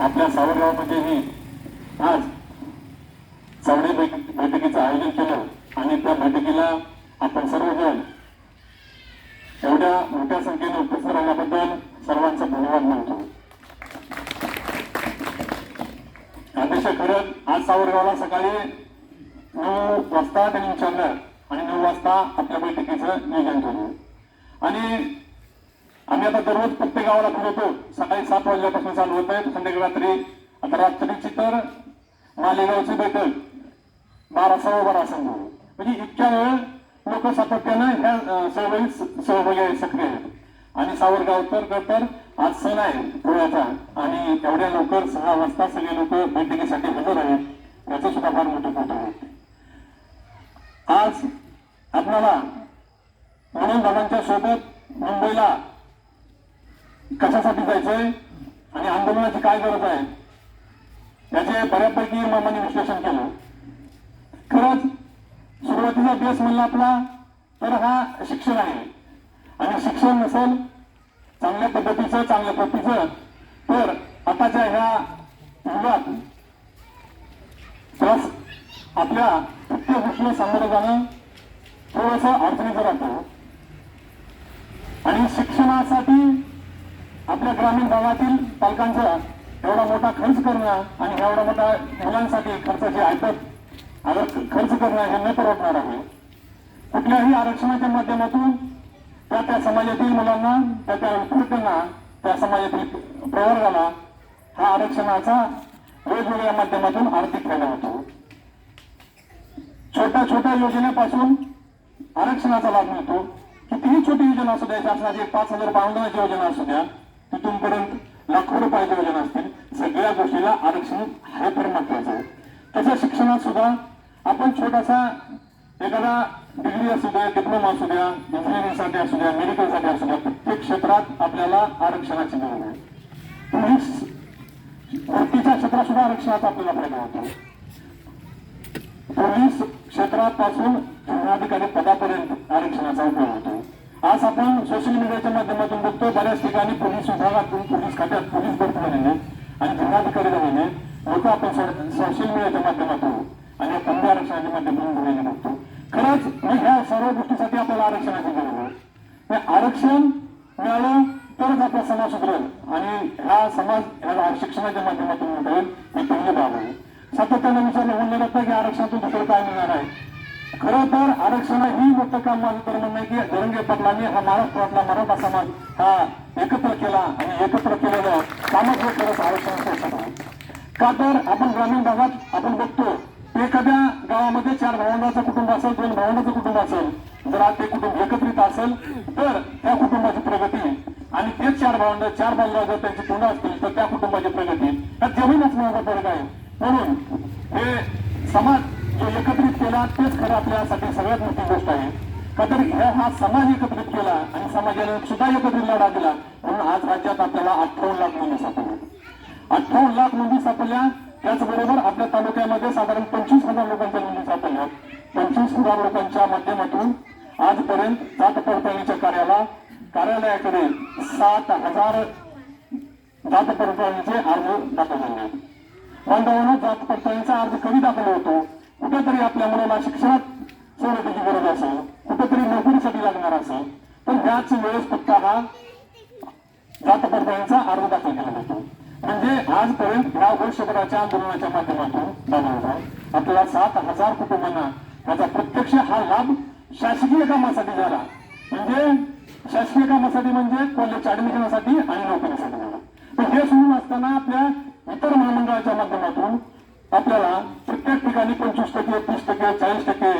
आपल्या सावरगावमध्येही आज चौडे बैठकीचं आयोजन केलं आणि त्या बैठकीला आपण सर्वजण एवढ्या मोठ्या संख्येने उपस्थित राहण्याबद्दल सर्वांचा धन्यवाद मानतो. अतिशय खरंच आज सावरगावला सकाळी नऊ वाजता त्यांनी विचारलं आणि नऊ वाजता आपल्या बैठकीचं नियोजन केलं आणि आम्ही आता दररोज प्रत्येक गावाला फिरवतो सकाळी सात वाजल्यापासून चालू होत आहे. संध्याकाळी रात्री आता रात्रीची तर मालेगावची बैठक. बारा बारासंघ बारा म्हणजे इतक्या वेळ लोक सातत्यानं ह्या सहभागी सहभागी आहे सक्रिय आहेत. आणि सावरगावकर तर आज सण आहे पुण्याचा. आणि एवढ्या लवकर सहा वाजता सगळे लोक बैठकीसाठी हजर आहेत. याचं सुद्धा फार मोठं फोटो आहे. आज आपल्याला म्हणून बाबांच्या सोबत मुंबईला कशासाठी जायचंय आणि आंदोलनाची काय गरज आहे? याचे बऱ्यापैकी मामाने विश्लेषण केलं. खरंच सुरुवातीचा बेस म्हणला आपला तर हा शिक्षण आहे. आणि शिक्षण नसेल चांगल्या पद्धतीचं चांगल्या पद्धतीचं तर आताच्या ह्या युगात प्लस आपल्या प्रत्येक गोष्टीला सामोरं जाणं थोडंसं अडचणीचं राहतं. आणि शिक्षणासाठी आपल्या ग्रामीण भागातील पालकांचा एवढा मोठा खर्च करणं आणि एवढा मोठा मुलांसाठी खर्चाची ऐकत अगर खर्च करणं हे न परवडणार आहे. कुठल्याही आरक्षणाच्या माध्यमातून त्या त्या समाजातील मुलांना त्या त्या उत्कृष्टांना त्या समाजातील प्रवर्गाला हा आरक्षणाचा वेगवेगळ्या माध्यमातून आर्थिक फायदा होतो. छोट्या छोट्या योजनेपासून आरक्षणाचा लाभ मिळतो. कितीही छोटी योजना असू द्या शासनाची एक पाच हजार बांधण्याची योजना असू द्या तिथूनपर्यंत लाखो रुपयाचे योजना असतील सगळ्या गोष्टीला आरक्षण हे फार महत्वाचं आहे. तसं शिक्षणात सुद्धा आपण छोटासा एखादा डिग्री असू द्या डिप्लोमा असू द्या इंजिनिअरिंगसाठी असू द्या मेडिकलसाठी असू द्या प्रत्येक क्षेत्रात आपल्याला आरक्षणाची गरज आहे. पोलीस वृत्तीच्या क्षेत्रात सुद्धा आरक्षणाचा आपल्याला फायदा होतो. पोलीस क्षेत्रापासून जिल्हाधिकारी पदापर्यंत आरक्षणाचा उपयोग होतो. आज आपण सोशल मीडियाच्या माध्यमातून बघतो बऱ्याच ठिकाणी पोलीस विभागातून पोलीस खात्यात पोलीस भरती झालेले आणि जिल्हाधिकारी झालेले लोक आपण सोशल मीडियाच्या माध्यमातून आणि या पंधरा आरक्षणाच्या माध्यमातून झालेले बघतो. खरंच मी ह्या सर्व गोष्टीसाठी आपल्याला आरक्षणाची गरज आहे. हे आरक्षण मिळालं तरच आपला समाज सुधरेल. आणि हा समाज ह्या शिक्षणाच्या माध्यमातून मिळेल ही पहिली बाब आहे. सातत्याने विचारलं म्हणलं जातं की आरक्षणातून दुसरं काय मिळणार आहे. खरं तर आरक्षण ही काम माझं तर म्हणणं की जरंगे पाटलांनी हा महाराष्ट्रातला मराठा समाज हा एकत्र केला आणि एकत्र केलेलं कामच हे करत आरक्षण का तर आपण ग्रामीण भागात आपण बघतो एखाद्या गावामध्ये चार भावंडाचं कुटुंब असेल दोन भावंडाचं कुटुंब असेल. जर आज ते कुटुंब एकत्रित असेल तर त्या कुटुंबाची प्रगती आणि तेच चार भावंड चार बांधव जर त्यांची तोंड असतील तर त्या कुटुंबाची प्रगती हा जमीनच असण्याचा फरक आहे. म्हणून हे समाज जो एकत्रित केला तेच खरं आपल्यासाठी सगळ्यात मोठी गोष्ट आहे. का तर हा समाज एकत्रित केला आणि समाजाने सुद्धा एकत्रित लढा दिला म्हणून आज राज्यात आपल्याला अठ्ठावन्न लाख नोंदी सापडल्या अठ्ठावन्न लाख नोंदी सापडल्या त्याचबरोबर आपल्या तालुक्यामध्ये साधारण पंचवीस हजार लोकांच्या नोंदी सापडल्या. पंचवीस हजार लोकांच्या माध्यमातून आजपर्यंत जात पडताळणीच्या कार्याला कार्यालयाकडे सात हजार जात पडताळणीचे अर्ज दाखल झाले. आहेत. जात पडताळणीचा अर्ज कधी दाखल होतो? कुठेतरी आपल्या मुलाला शिक्षणात सवलतीची गरज असेल कुठेतरी नोकरीसाठी लागणार असेल तर वेळेस पत्ता हा जात पडताळणीचा अर्ज दाखल केला जातो म्हणजे आजपर्यंत ह्या वर्षभराच्या आंदोलनाच्या माध्यमातून आपल्या होता. आपल्याला सात हजार कुटुंबांना त्याचा प्रत्यक्ष हा लाभ शासकीय कामासाठी झाला म्हणजे शासकीय कामासाठी म्हणजे कॉलेजच्या ऍडमिशनसाठी आणि नोकरीसाठी झाला पण हे सुरू असताना आपल्या इतर महामंडळाच्या माध्यमातून आपल्याला प्रत्येक ठिकाणी पंचवीस टक्के तीस टक्के चाळीस टक्के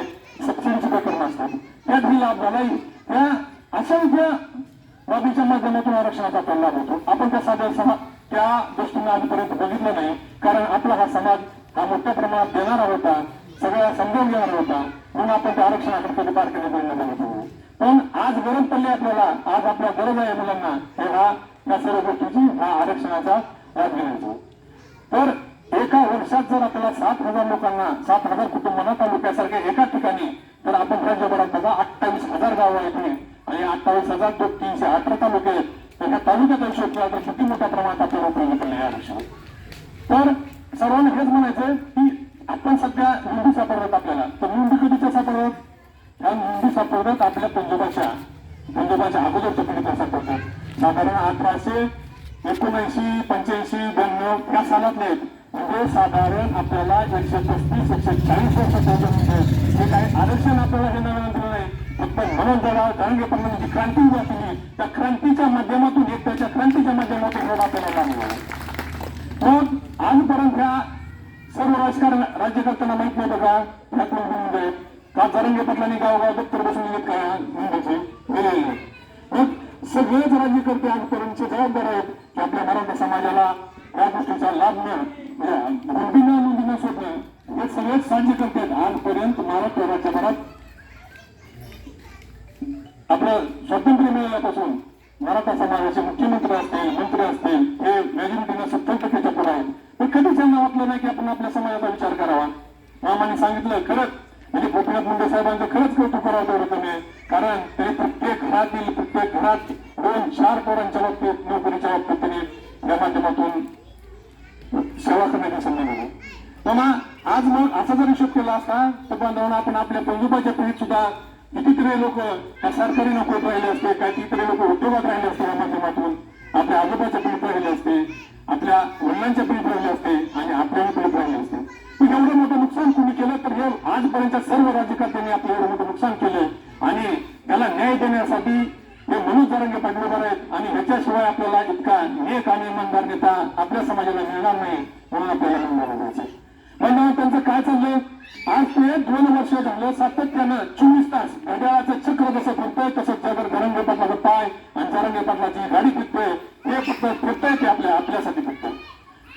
सबसिडीचे प्रकरण असतात त्यात ही लाभ झाला त्या असंख्य बाबीच्या माध्यमातून आरक्षणाचा आपल्याला लाभ होतो आपण त्या साध्या दृष्टीने आजपर्यंत बघितलं नाही. कारण आपला हा समाज हा मोठ्या प्रमाणात देणारा होता. सगळ्या समजून घेणारा होता. म्हणून आपण त्या आरक्षणाकडे कधी बारकाईने बघितलं नव्हतं पण आज गरज पडली आपल्याला. आज आपल्या गरज आहे मुलांना. हे हा या सर्व गोष्टीची हा आरक्षणाचा लाभ घेण्याचा तर एका वर्षात जर आपल्याला सात हजार लोकांना सात हजार कुटुंबांना तालुक्यासारख्या एका ठिकाणी तर आपण राज्यभरात बघा अठ्ठावीस हजार गावं आहेत आणि अठ्ठावीस हजार तो तीनशे अठरा तालुके आहेत. तर ह्या तालुक्यात हिशोब केला तर किती मोठ्या प्रमाणात आपल्याला उपयोग पडले या लक्षात तर सर्वांना हेच म्हणायचं की आपण सध्या नोंदी सापडत आपल्याला तर नोंदी कधीच्या सापडतात ह्या नोंदी सापडतात आपल्या पंजोबाच्या पंजोबाच्या अगोदरच्या पिढीच्या सापडतात साधारण अठराशे एकोणऐंशी पंच्याऐंशी ब्याण्णव या सालातले आहेत म्हणजे साधारण आपल्याला एकशे पस्तीस एकशे चाळीस वर्ष म्हणजे हे काही आरक्षण आपल्याला हे आनंदराव दिलं नाही जी क्रांती उभा केली त्या क्रांतीच्या माध्यमातून एक त्याच्या क्रांतीच्या माध्यमातून हे केलेला लागलं मग आजपर्यंत ह्या सर्व राजकारण राज्यकर्त्यांना माहीत नाही बघा ह्या कोण म्हणजे का जरंगे पाटलांनी गावगाव दप्तर बसून गेलेत का मुंबईचे गेलेले मग सगळेच राज्यकर्ते आजपर्यंतचे जबाबदार आहेत की आपल्या मराठा समाजाला या गोष्टीचा लाभ मिळेल नोंदीनं नोंदीनं सोडणं हे सगळेच साध्य करतात आजपर्यंत महाराष्ट्र राज्यभरात आपलं स्वातंत्र्य मिळाल्यापासून मराठा समाजाचे मुख्यमंत्री असतील मंत्री असतील हे मेजॉरिटीने सत्तर टक्क्याच्या पुढे आहेत पण कधीच त्यांना वाटलं नाही की आपण आपल्या समाजाचा विचार करावा? मामाने सांगितलं खरंच. म्हणजे गोपीनाथ मुंडे साहेबांचं खरंच कौतुक करावं तेवढं तुम्ही कारण ते प्रत्येक घरातील प्रत्येक घरात दोन चार पोरांच्या बाबतीत नोकरीच्या बाबतीत त्यांनी या माध्यमातून सेवा करण्याची संधी मिळाली तेव्हा आज मग असा जर हिशोब केला असता तर बांधवांना आपण आपल्या पंजोबाच्या पिढीत सुद्धा कितीतरी लोक त्या सरकारी नोकरीत राहिले असते काही लोक उद्योगात राहिले असते या माध्यमातून. आपल्या आजोबाच्या पीठ राहिले असते आपल्या वडिलांच्या पीठ राहिले असते आणि आपल्या पीठ राहिले असते. एवढं मोठं नुकसान कुणी केलं तर हे आजपर्यंत सर्व राज्यकर्त्यांनी आपलं एवढं मोठं नुकसान केलं आणि त्याला न्याय देण्यासाठी हे मनोज जरांगे पाटील आहेत आणि ह्याच्याशिवाय आपल्याला इतका नेक आणि इमानदार नेता आपल्या समाजाला मिळणार नाही म्हणून आपल्याला नंबर द्यायचं म्हणजे त्यांचं काय चाललंय आज ते दोन वर्ष झालं सातत्यानं चोवीस तास घड्याळाचं चक्र जसं फिरतंय तसं जगर गरंगे पाटलाचा पाय आणि जरंगे पाटलाची गाडी फिरतोय ते फक्त फिरतंय ते आपल्या आपल्यासाठी फिरतंय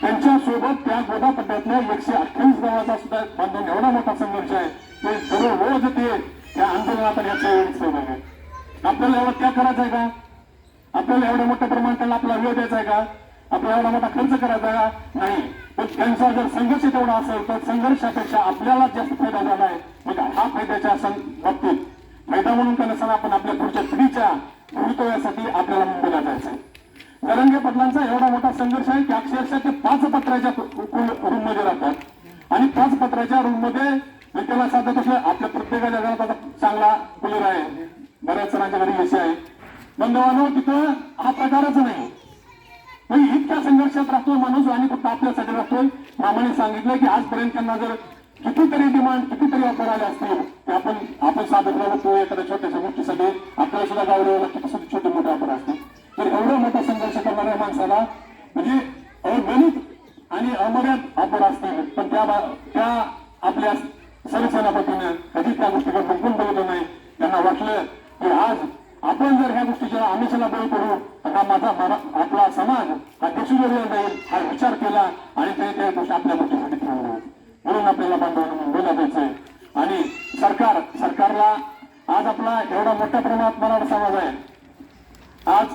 त्यांच्यासोबत त्या गोदापट्ट्यातल्या एकशे अठ्ठावीस गावाचा सुद्धा बांधून एवढा मोठा संघर्ष आहे. ते दररोज ते त्या आंदोलनात आणि याच्या वेळी सहभाग आहे आपल्याला एवढं त्या करायचा आहे का? आपल्याला एवढं मोठ्या प्रमाणात त्याला आपला वेळ द्यायचा आहे का? आपल्याला एवढा मोठा खर्च करायचा नाही. पण त्यांचा जर संघर्ष तेवढा असेल तर संघर्षापेक्षा आपल्याला जास्त फायदा झाला आहे. मग हा फायद्याच्या बाबतीत. फायदा म्हणून का नसताना आपण आपल्या पुढच्या पिढीच्या भवितव्यासाठी आपल्याला मुंबईला जायचं आहे. जरंगे पाटलांचा एवढा मोठा संघर्ष आहे की अक्षरशः ते पाच पत्राच्या रूममध्ये राहतात. आणि पाच पत्राच्या रूममध्ये मी त्याला साधं असं आपल्या प्रत्येकाच्या घरात आता चांगला कूलर आहे. बऱ्याच जणांच्या घरी एसी आहे बंधवानो तिथं हा प्रकारच नाही. म्हणजे इतक्या संघर्षात राहतोय माणूस आणि फक्त आपल्यासाठी राहतोय. मामाने सांगितलं की आजपर्यंत त्यांना जर कितीतरी डिमांड कितीतरी ऑफर आले असतील की आपण आपण साधत राहतो एखाद्या छोट्याशा गोष्टीसाठी आपल्याला सुद्धा गावड्याला किती सुद्धा छोटे मोठे ऑफर असतील. तर एवढा मोठा संघर्ष करणाऱ्या माणसाला म्हणजे अगणित आणि अमर्याद ऑफर असतील. पण त्या त्या आपल्या सरसेनापतीनं कधी त्या गोष्टीकडे बघून बघतो नाही. त्यांना वाटलं की आज आपण जर ह्या गोष्टीच्या आमिषाला बळी करू तर हा माझा मरा- आपला समाज हा देशोधडीला जाईल हा विचार केला आणि ते त्या गोष्टी आपल्या गोष्टीसाठी ठेवल्या म्हणून आपल्याला बांधवांना मुंबईला जायचंय आणि सरकार सरकारला आज आपला एवढा मोठ्या प्रमाणात मराठा समाज आहे. आज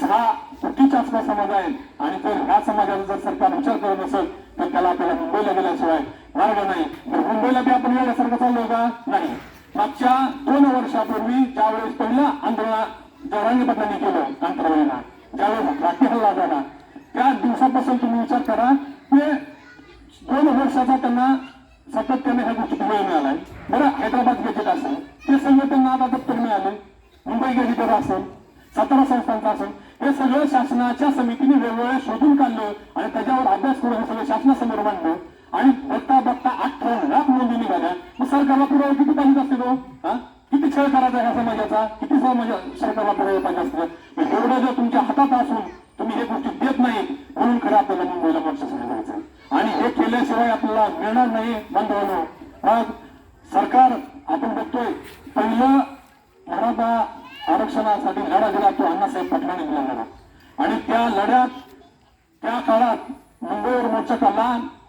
सहा कोटीच्या आसपास समाज आहे आणि जर ह्या समाजाचा जर सरकार विचार करत नसेल तर त्याला आपल्याला मुंबईला गेल्याशिवाय मार्ग नाही. तर मुंबईला बी आपण येण्यासारखं चाललो का? नाही. मागच्या दोन वर्षापूर्वी ज्यावेळेस पहिला आंदोलन जरांगी पाटलांनी केलं अंतरावळीला ज्यावेळेस राखी हल्ला झाला त्या दिवसापासून तुम्ही विचार करा की दोन वर्षाचा त्यांना सातत्याने ह्या गोष्टीत वेळ मिळालाय. बरं हैदराबाद गॅजेट असेल ते सगळं त्यांना आता दप्तर मिळाले. मुंबई गॅजेटर असेल सातारा संस्थांचा असेल. हे सगळं शासनाच्या समितीने वेगवेगळ्या शोधून काढलं आणि त्याच्यावर अभ्यास करून हे सगळं शासनासमोर मांडलं. आणि बघता बघता अठरा लाख नोंदी निघाल्या. मग सरकारला पुरावा किती पाहिजे असते तो? हा? किती छळ करायचा ह्या समाजाचा? किती समाज सरकारला पुरावे पाहिजे असते? एवढं जर तुमच्या हातात असून तुम्ही हे गोष्टी देत नाही म्हणून खरं आपल्याला मुंबईला हे केल्याशिवाय आपल्याला मिळणार नाही. बंद मग